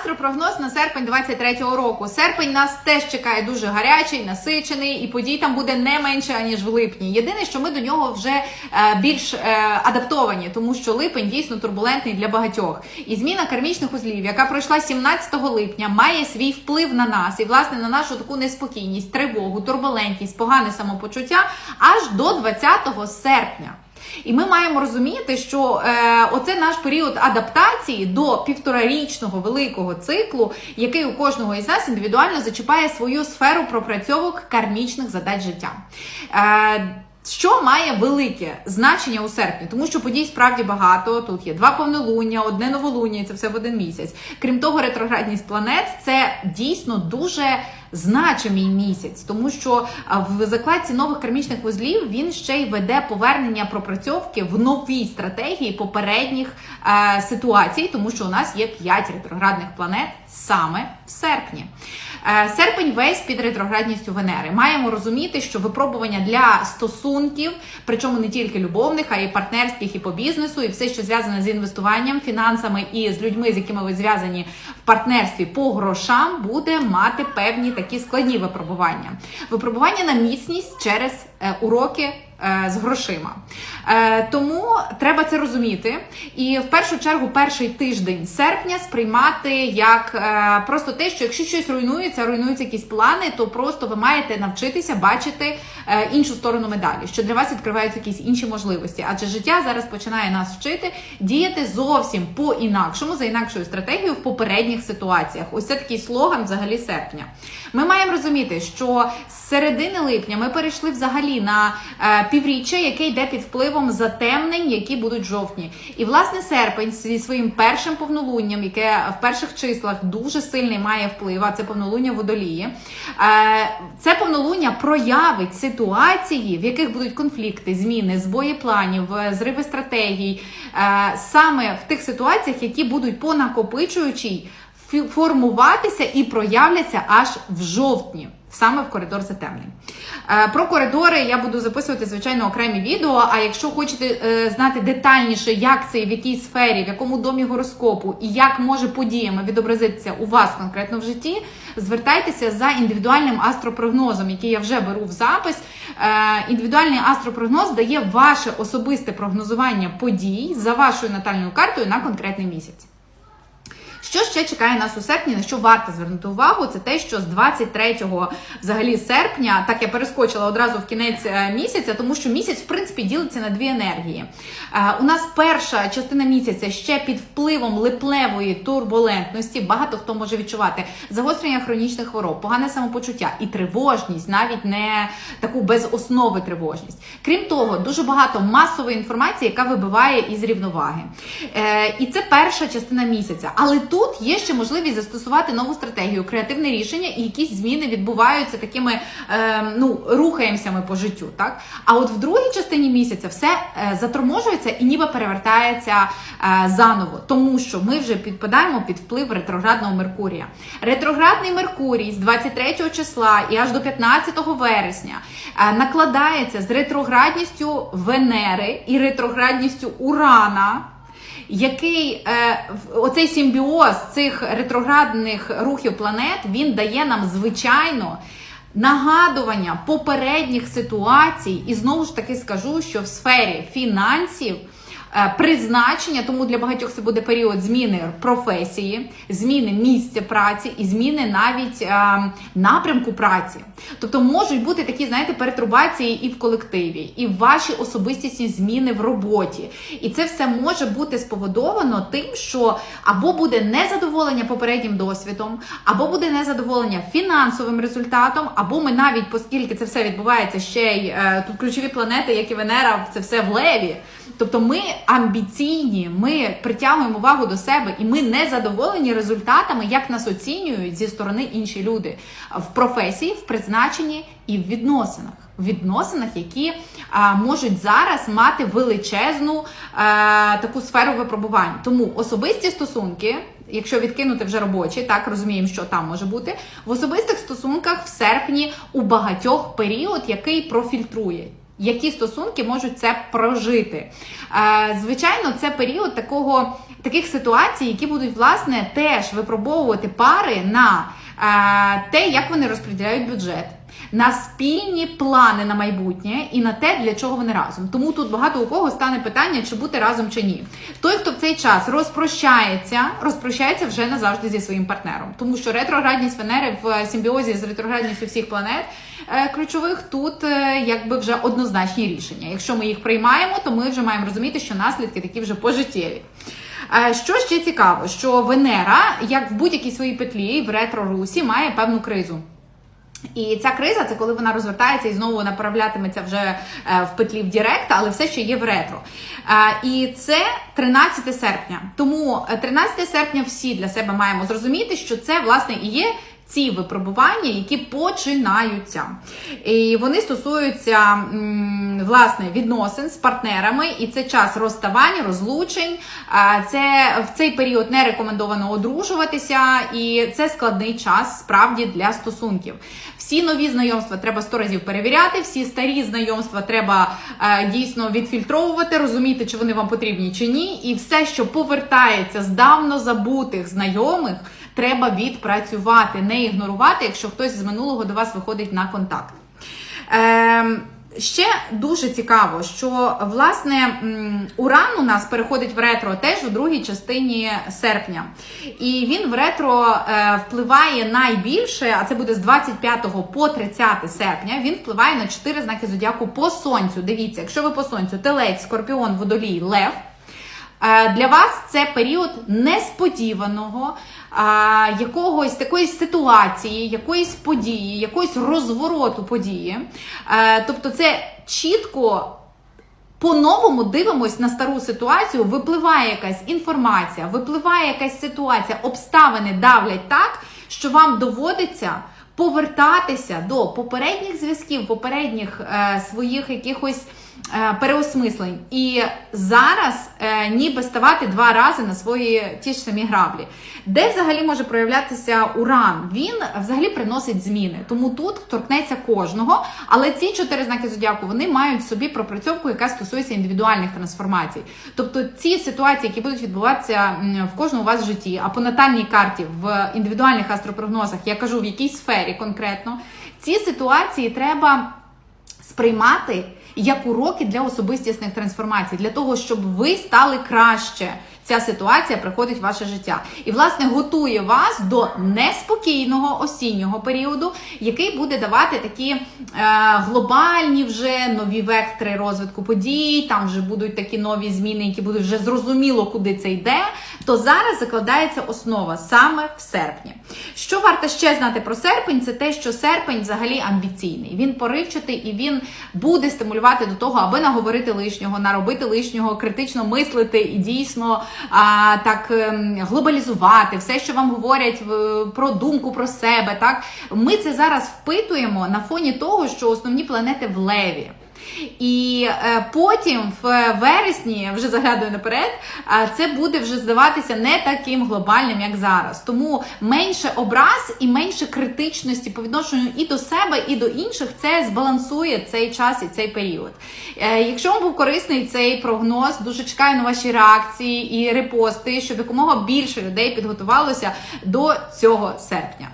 Астропрогноз на серпень 23-го року. Серпень нас теж чекає дуже гарячий, насичений, і подій там буде не менше аніж в липні. Єдине, що ми до нього вже е, більш е, адаптовані, тому що липень дійсно турбулентний для багатьох. І зміна кармічних узлів, яка пройшла 17 липня, має свій вплив на нас і власне на нашу таку неспокійність, тривогу, турбулентність, погане самопочуття аж до 20 серпня. І ми маємо розуміти, що е, оце наш період адаптації до півторарічного великого циклу, який у кожного із нас індивідуально зачіпає свою сферу пропрацьовок кармічних задач життя. Е, що має велике значення у серпні, тому що подій справді багато. Тут є два повнолуння, одне новолуння, і це все в один місяць. Крім того, ретроградність планет це дійсно дуже значимий місяць, тому що в закладці нових кармічних вузлів він ще й веде повернення пропрацьовки в новій стратегії попередніх е, ситуацій, тому що у нас є 5 ретроградних планет саме в серпні. Е, Серпень весь під ретроградністю Венери. Маємо розуміти, що випробування для стосунків, причому не тільки любовних, а й партнерських і по бізнесу, і все, що зв'язане з інвестуванням, фінансами і з людьми, з якими ви зв'язані в партнерстві по грошам, буде мати певні такі складні випробування. Випробування на міцність через е, уроки. е, З грошима. Е, тому треба це розуміти. І в першу чергу перший тиждень серпня сприймати як е, просто те, що якщо щось руйнується, руйнуються якісь плани, то просто ви маєте навчитися бачити е, іншу сторону медалі, що для вас відкриваються якісь інші можливості. Адже життя зараз починає нас вчити діяти зовсім по-інакшому, за інакшою стратегією в попередніх ситуаціях. Ось це такий слоган взагалі серпня. Ми маємо розуміти, що з середини липня ми перейшли взагалі на півріччя, яке йде під впливом затемнень, які будуть жовтні. І власне серпень зі своїм першим повнолунням, яке в перших числах дуже сильний має вплив, а це повнолуння водолії. Е, це повнолуння проявить ситуації, в яких будуть конфлікти, зміни, збої планів, е, зриви стратегій, е, саме в тих ситуаціях, які будуть по накопичуючій формуватися і проявляться аж в жовтні. Саме в коридор затемнень. Про коридори я буду записувати, звичайно, окремі відео. А якщо хочете е, знати детальніше, як це в якій сфері, в якому домі гороскопу і як може подіями відобразитися у вас конкретно в житті, звертайтеся за індивідуальним астропрогнозом, який я вже беру в запис. Е, Індивідуальний астропрогноз дає ваше особисте прогнозування подій за вашою натальною картою на конкретний місяць. Що ще чекає нас у серпні, на що варто звернути увагу, це те, що з 23 взагалі серпня, так я перескочила одразу в кінець е, місяця, тому що місяць, в принципі, ділиться на дві енергії. Е, У нас перша частина місяця ще під впливом липневої турбулентності. Багато хто може відчувати загострення хронічних хвороб, погане самопочуття і тривожність, навіть не таку без основи тривожність. Крім того, дуже багато масової інформації, яка вибиває із рівноваги. Е, І це перша частина місяця. Але тут є ще можливість застосувати нову стратегію, креативне рішення, і якісь зміни відбуваються такими е, ну, рухаємося ми по життю. Так? А от в другій частині місяця все е, заторможується і ніби перевертається е, заново, тому що ми вже підпадаємо під вплив ретроградного Меркурія. Ретроградний Меркурій з 23 числа і аж до 15 вересня е, накладається з ретроградністю Венери і ретроградністю Урана який е, оцей симбіоз цих ретроградних рухів планет він дає нам звичайно нагадування попередніх ситуацій, і знову ж таки скажу, що в сфері фінансів. Е, Призначення, тому для багатьох це буде період зміни професії, зміни місця праці і зміни навіть е, напрямку праці. Тобто можуть бути такі, знаєте, перетрубації і в колективі, і ваші особистісні зміни в роботі. І це все може бути споводовано тим, що або буде незадоволення попереднім досвідом, або буде незадоволення фінансовим результатом, або ми навіть, оскільки це все відбувається ще й е, тут ключові планети, як і Венера, це все в леві. Тобто ми амбіційні, ми притягуємо увагу до себе, і ми не задоволені результатами, як нас оцінюють зі сторони інші люди в професії, в призначенні і в відносинах. В відносинах, які а, можуть зараз мати величезну а, таку сферу випробувань. Тому особисті стосунки, якщо відкинути вже робочі, так розуміємо, що там може бути в особистих стосунках в серпні у багатьох період, який профільтрує. Які стосунки можуть це прожити? Е, Звичайно, це період такого таких ситуацій, які будуть власне теж випробовувати пари на е, те, як вони розподіляють бюджет. На спільні плани на майбутнє і на те, для чого вони разом. Тому тут багато у кого стане питання, чи бути разом чи ні. Той, хто в цей час розпрощається, розпрощається вже назавжди зі своїм партнером, тому що ретроградність Венери в симбіозі з ретроградністю всіх планет е, ключових тут е, якби вже однозначні рішення. Якщо ми їх приймаємо, то ми вже маємо розуміти, що наслідки такі вже пожиттєві. Е, Що ще цікаво, що Венера, як в будь-якій своїй петлі в ретро-русі, має певну кризу. І ця криза це коли вона розвертається і знову направлятиметься вже е, в петлі в Дірект, але все ще є в ретро. Е, І це 13 серпня. Тому е, 13 серпня всі для себе маємо зрозуміти, що це власне і є. Ці випробування, які починаються, і вони стосуються власне відносин з партнерами, і це час розставань, розлучень. Це в цей період не рекомендовано одружуватися, і це складний час справді для стосунків. Всі нові знайомства треба сто разів перевіряти, всі старі знайомства треба е, дійсно відфільтровувати, розуміти, чи вони вам потрібні чи ні. І все, що повертається з давно забутих знайомих, треба відпрацювати, не ігнорувати, якщо хтось з минулого до вас виходить на контакт. Ем, Ще дуже цікаво, що власне Уран у нас переходить в ретро теж у другій частині серпня. І він в ретро е, впливає найбільше, а це буде з 25 по 30 серпня. Він впливає на 4 знаки зодіаку по сонцю. Дивіться, якщо ви по сонцю, телець, скорпіон, водолій, лев. Е, Для вас це період несподіваного якогось такої ситуації, якоїсь події, якогось розвороту події. Е, Тобто, це чітко. По-новому дивимось на стару ситуацію, випливає якась інформація, випливає якась ситуація, обставини давлять так, що вам доводиться повертатися до попередніх зв'язків, попередніх е, своїх якихось е, переосмислень. І зараз е, ніби ставати два рази на свої ті ж самі граблі. Де взагалі може проявлятися уран? Він взагалі приносить зміни. Тому тут торкнеться кожного. Але ці чотири знаки зодіаку вони мають в собі пропрацьовку, яка стосується індивідуальних трансформацій. Тобто ці ситуації, які будуть відбуватися в кожному у вас в житті, а по натальній карті в індивідуальних астропрогнозах, я кажу в якій сфері конкретно, ці ситуації треба сприймати як уроки для особистісних трансформацій, для того, щоб ви стали краще. Ця ситуація приходить в ваше життя і, власне, готує вас до неспокійного осіннього періоду, який буде давати такі е, глобальні вже нові вектори розвитку подій. Там вже будуть такі нові зміни, які будуть вже зрозуміло, куди це йде. То зараз закладається основа саме в серпні. Що варто ще знати про серпень? Це те, що серпень взагалі амбіційний. Він поривчатий і він буде стимулювати до того, аби наговорити лишнього, наробити лишнього, критично мислити і дійсно а, так ем, глобалізувати все, що вам говорять про думку про себе. Так ми це зараз впитуємо на фоні того, що основні планети в леві. І е, потім в вересні, вже заглядаю наперед, це буде вже здаватися не таким глобальним, як зараз. Тому менше образ і менше критичності по відношенню і до себе, і до інших це збалансує цей час і цей період. Е, якщо вам був корисний цей прогноз, дуже чекаю на ваші реакції і репости, щоб якомога більше людей підготувалося до цього серпня.